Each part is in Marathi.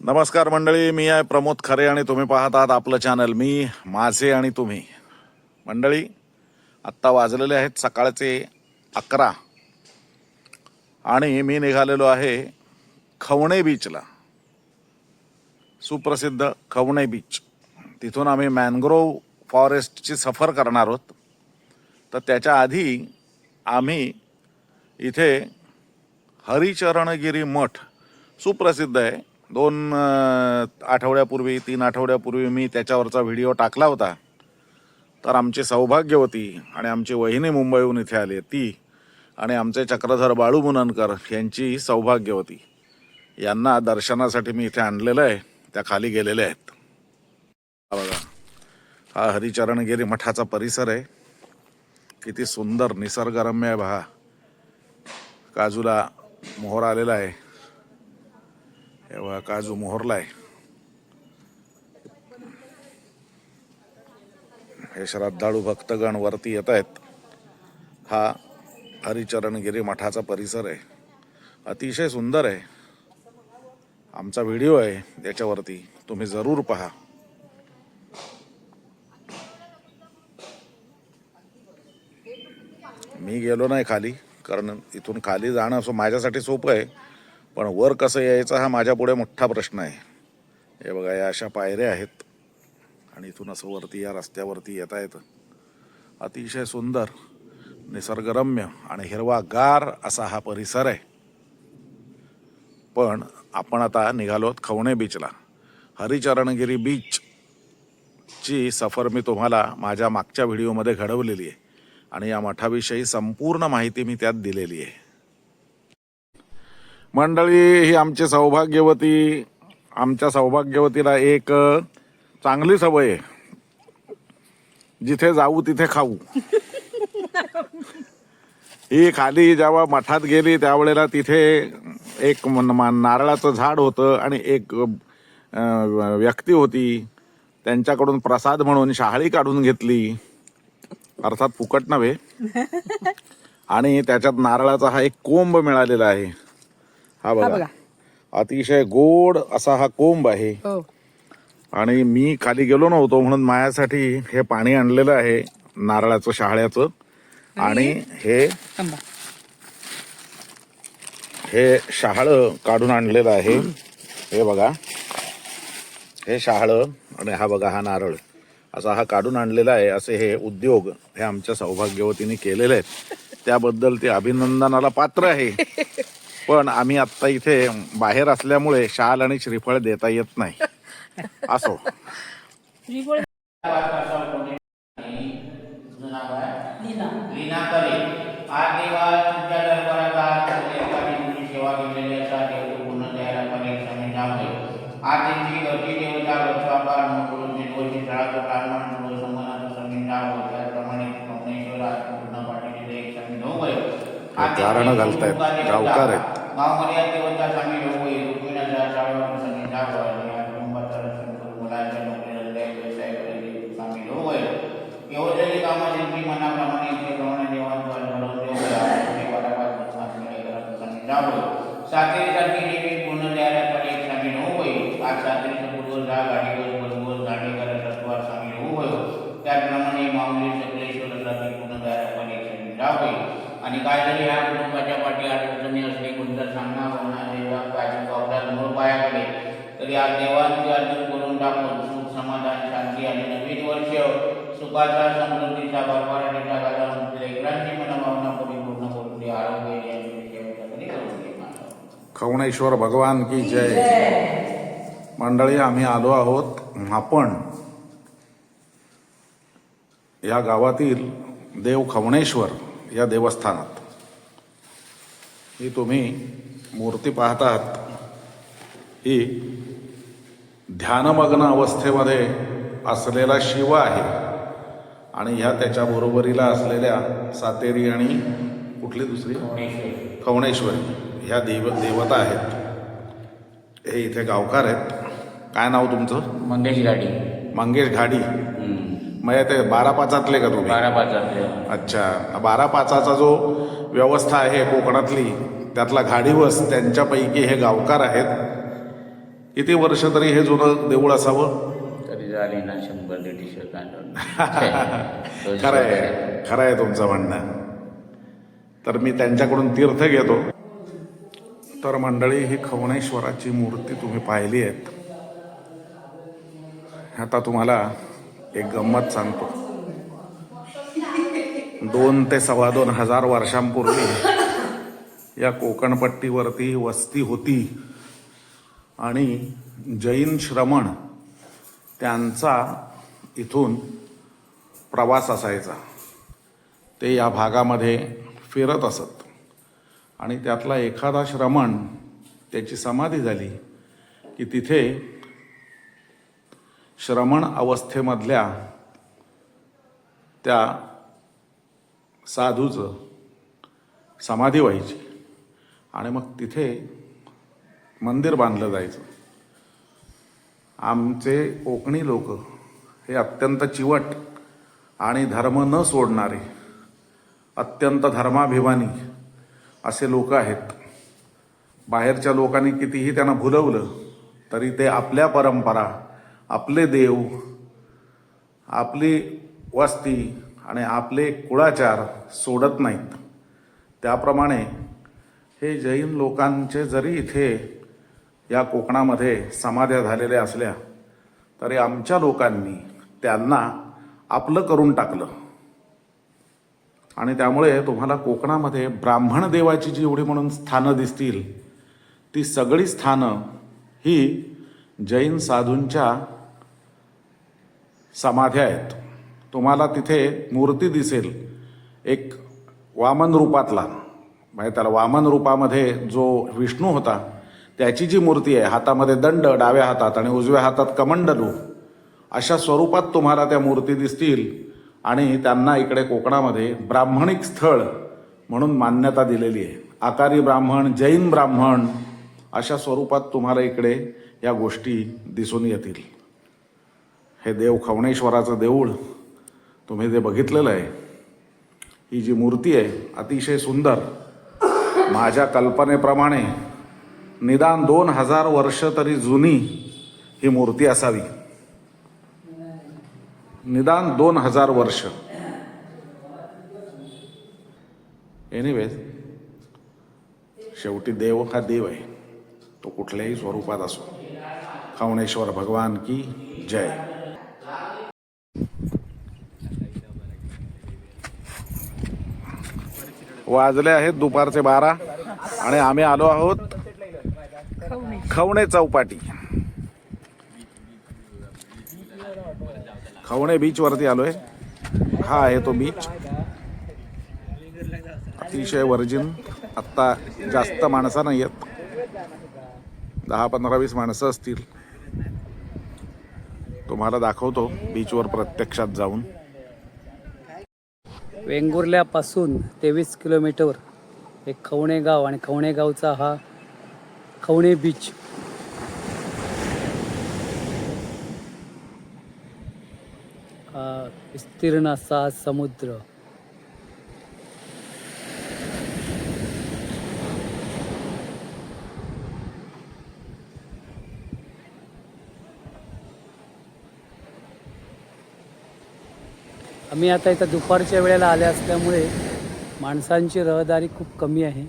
नमस्कार मंडळी मी आहे प्रमोद खरे आणि तुम्ही पाहत आहात आपलं चॅनल मी माझे आणि तुम्ही. मंडळी आत्ता वाजलेले आहेत सकाळचे अकरा. आणि मी निघालेलो आहे खवणे बीचला सुप्रसिद्ध खवणे बीच तिथून आम्ही मॅनग्रोव्ह फॉरेस्टची सफर करणार आहोत. तर त्याच्या आधी आम्ही इथे हरिचरणगिरी मठ सुप्रसिद्ध आहे. दोन आठवड्यापूर्वी तीन आठवड्यापूर्वी मी त्याच्यावरचा व्हिडिओ टाकला होता. तर आमची सौभाग्यवती आणि आमची वहिनी मुंबईहून इथे आली ती आणि आमचे चक्रधर बाळू मुननकर यांची सौभाग्यवती यांना दर्शनासाठी मी इथे आणलेलं आहे त्या खाली गेलेल्या आहेत. बघा हा हरिचरणगिरी मठाचा परिसर आहे. किती सुंदर निसर्गरम्य आहे पहा काजूला मोहर आलेला आहे. तेव्हा काजू मोहरला आहे हे श्रद्धाळू भक्तगण वरती येत आहेत. हा हरिचरणगिरी मठाचा परिसर आहे. अतिशय सुंदर आहे. आमचा व्हिडिओ आहे त्याच्यावरती तुम्ही जरूर पहा. मी गेलो नाही खाली कारण इथून खाली जाणं असं माझ्यासाठी सोपं आहे. पण वर कसं यायचं हा माझ्यापुढे मोठा प्रश्न आहे. हे बघा या अशा पायऱ्या आहेत. आणि इथून असं वरती या रस्त्यावरती येता येतं. अतिशय सुंदर निसर्गरम्य आणि हिरवागार असा हा परिसर आहे. पण आपण आता निघालोत खवणे बीचला. हरिचरणगिरी बीच ची सफर मी तुम्हाला माझ्या मागच्या व्हिडिओमध्ये घडवलेली आहे. आणि या मठाविषयी संपूर्ण माहिती मी त्यात दिलेली आहे. मंडळी ही आमची सौभाग्यवती आमच्या सौभाग्यवतीला एक चांगली सवय आहे. जिथे जाऊ तिथे खाऊ. ही खाली जेव्हा मठात गेली त्यावेळेला तिथे एक मन- मा- नारळाचं झाड होतं आणि एक व्यक्ती होती. त्यांच्याकडून प्रसाद म्हणून शहाळी काढून घेतली. अर्थात फुकट नव्हे. आणि त्याच्यात नारळाचा हा एक कोंब मिळालेला आहे. हा बघा. बघा. अतिशय गोड असा हा कोंब आहे. हो. आणि मी खाली गेलो नव्हतो म्हणून माझ्यासाठी हे पाणी आणलेलं आहे नारळाचं शहाळ्याचं. आणि हे थांबा. हे शहाळ काढून आणलेलं आहे. हे बघा. हे शहाळ आणि हा बघा हा नारळ. असा हा काढून आणलेला आहे. असे हे उद्योग हे आमच्या सौभाग्यवतीने केलेले आहेत. त्याबद्दल ते अभिनंदनाला पात्र आहे. पण आम्ही आत्ता इथे बाहेर असल्यामुळे शाल आणि श्रीफळ देता येत नाही. असो. आहे जावं आणि या गावकार आहेत. करून मुलांच्या पूर्ण द्यायला व्यवसाय करायचे सामील होय एवढ्याही कामं त्यांची मनाप्रमाणे इथे ह्या कुटुंबाच्या पाठी अडचणी असली कोणतं होणार देवा काय पावसात मूळ पायाकडे. तरी आज देवांची अर्जन करून टाकून सुख समाधान शांती आणि नवीन वर्ष सुखाचा समृद्धीचा भरभराटीचा लेकरांची मनभावना परिपूर्ण करून दे. आरोग्य यांची. खवणेश्वर भगवान की जय. मंडळी आम्ही आलो आहोत मापण या गावातील देव खवणेश्वर या देवस्थानात. ही तुम्ही मूर्ती पाहतात ही ध्यानमग्न अवस्थेमध्ये असलेला शिव आहे. आणि ह्या त्याच्या बरोबरीला असलेल्या सातेरी आणि कुठली दुसरी? खवणेश्वरी ह्या देव देवता आहेत. हे इथे गावकार आहेत. काय नाव तुमचं? मंगेश गाडी मंगेश घाडी. म्हणजे ते बारा पाचातले का तुम्ही? बारा पाच आपले अच्छा. बारा पाचाचा जो व्यवस्था आहे कोकणातली त्यातला घाडीवस त्यांच्यापैकी हे गावकार आहेत. किती वर्ष तरी हे जुनं देऊळ असावं? तरी झाली ना शंभर दीडशे खरं आहे. खरं आहे तुमचं म्हणणं. तर मी त्यांच्याकडून तीर्थ घेतो. तर मंडळी ही खवणेश्वराची मूर्ती तुम्ही पाहिली आहेत. आता तुम्हाला एक गंमत सांगतो. दोन ते सव्वा दोन हजार वर्षांपूर्वी या कोकणपट्टीवरती वस्ती होती. आणि जैन श्रमण त्यांचा इथून प्रवास असायचा. ते या भागामध्ये फिरत असत. आणि त्यातला एखादा श्रमण त्याची समाधी झाली की तिथे श्रमण अवस्थेमधल्या त्या साधूचं समाधी व्हायची. आणि मग तिथे मंदिर बांधलं जायचं. आमचे कोकणी लोक हे अत्यंत चिवट आणि धर्म न सोडणारे अत्यंत धर्माभिमानी असे लोक आहेत. बाहेरच्या लोकांनी कितीही त्यांना भुलवलं तरी ते आपल्या परंपरा आपले देव आपली वस्ती आणि आपले कुळाचार सोडत नाहीत. त्याप्रमाणे हे जैन लोकांचे जरी इथे या कोकणामध्ये समाध्या झालेल्या असल्या तरी आमच्या लोकांनी त्यांना आपलं करून टाकलं. आणि त्यामुळे तुम्हाला कोकणामध्ये ब्राह्मण देवाची जी एवढी म्हणून स्थानं दिसतील ती सगळी स्थानं ही जैन साधूंच्या समाध्या आहेत. तुम्हाला तिथे मूर्ती दिसेल. एक वामन रूपातला. म्हणजे त्याला वामन रूपामध्ये जो विष्णू होता त्याची जी मूर्ती आहे हातामध्ये दंड डाव्या हातात आणि उजव्या हातात कमंडलू अशा स्वरूपात तुम्हाला त्या मूर्ती दिसतील आणि त्यांना इकडे कोकणामध्ये ब्राह्मणिक स्थळ म्हणून मान्यता दिलेली आहे. आकारी ब्राह्मण जैन ब्राह्मण अशा स्वरूपात तुम्हाला इकडे या गोष्टी दिसून येतील. हे देव खवणेश्वराचं देऊळ तुम्ही जे बघितलेलं आहे ही जी मूर्ती आहे अतिशय सुंदर. माझ्या कल्पनेप्रमाणे निदान दोन हजार वर्ष तरी जुनी ही मूर्ती असावी. निदान दोन हजार वर्ष. एनिवेज शेवटी देव हा देव आहे. तो कुठल्याही स्वरूपात असो. खवणेश्वर भगवान की जय. वाजले आहेत दुपारचे बारा आणि आम्ही आलो आहोत खवणे चौपाटी. खवणे बीच वरती आलोय. हा आहे तो बीच अतिशय वर्जिन आत्ता जास्त माणसं नाही आहेत दहा पंधरा वीस माणसं असतील. तुम्हाला दाखवतो बीचवर प्रत्यक्षात जाऊन. वेंगुर्ल्यापासून तेवीस किलोमीटर एक खवणे गाव आणि खवणे गावचा हा खवणे बीच विस्तीर्ण असा समुद्र. आम्ही आता इथं दुपारच्या वेळेला आले असल्यामुळे माणसांची रहदारी खूप कमी आहे.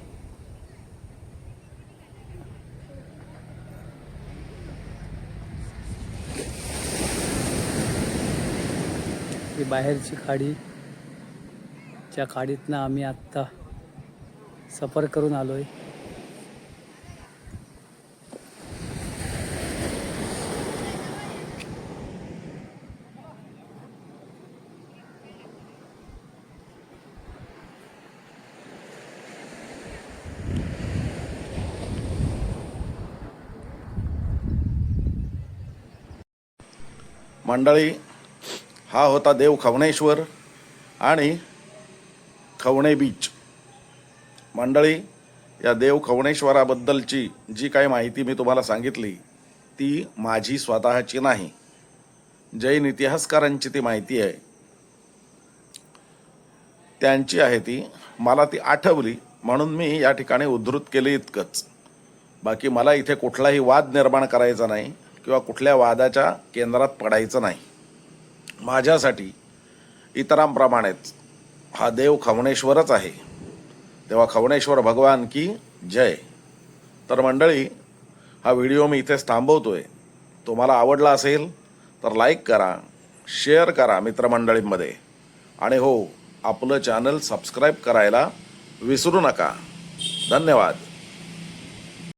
ही बाहेरची खाडी त्या खाडीतनं आम्ही आत्ता सफर करून आलोय. मंडळी हा होता देव खवणेश्वर आणि खवणे बीच. मंडळी या देव खवणेश्वराबद्दलची जी काही माहिती मी तुम्हाला सांगितली ती माझी स्वतःची नाही. जैन इतिहासकारांची ती माहिती आहे. त्यांची आहे ती मला ती आठवली म्हणून मी या ठिकाणी उद्धृत केली इतकंच. बाकी मला इथे कुठलाही वाद निर्माण करायचा नाही. किंवा कुठल्या वादाच्या केंद्रात पडायचं नाही. माझ्यासाठी इतरांप्रमाणेच हा देव खवणेश्वरच आहे. तेव्हा खवणेश्वर भगवान की जय. तर मंडळी हा व्हिडिओ मी इथेच थांबवतो आहे तुम्हाला आवडला असेल तर लाईक करा शेअर करा मित्रमंडळींमध्ये. आणि हो आपलं चॅनल सबस्क्राईब करायला विसरू नका. धन्यवाद.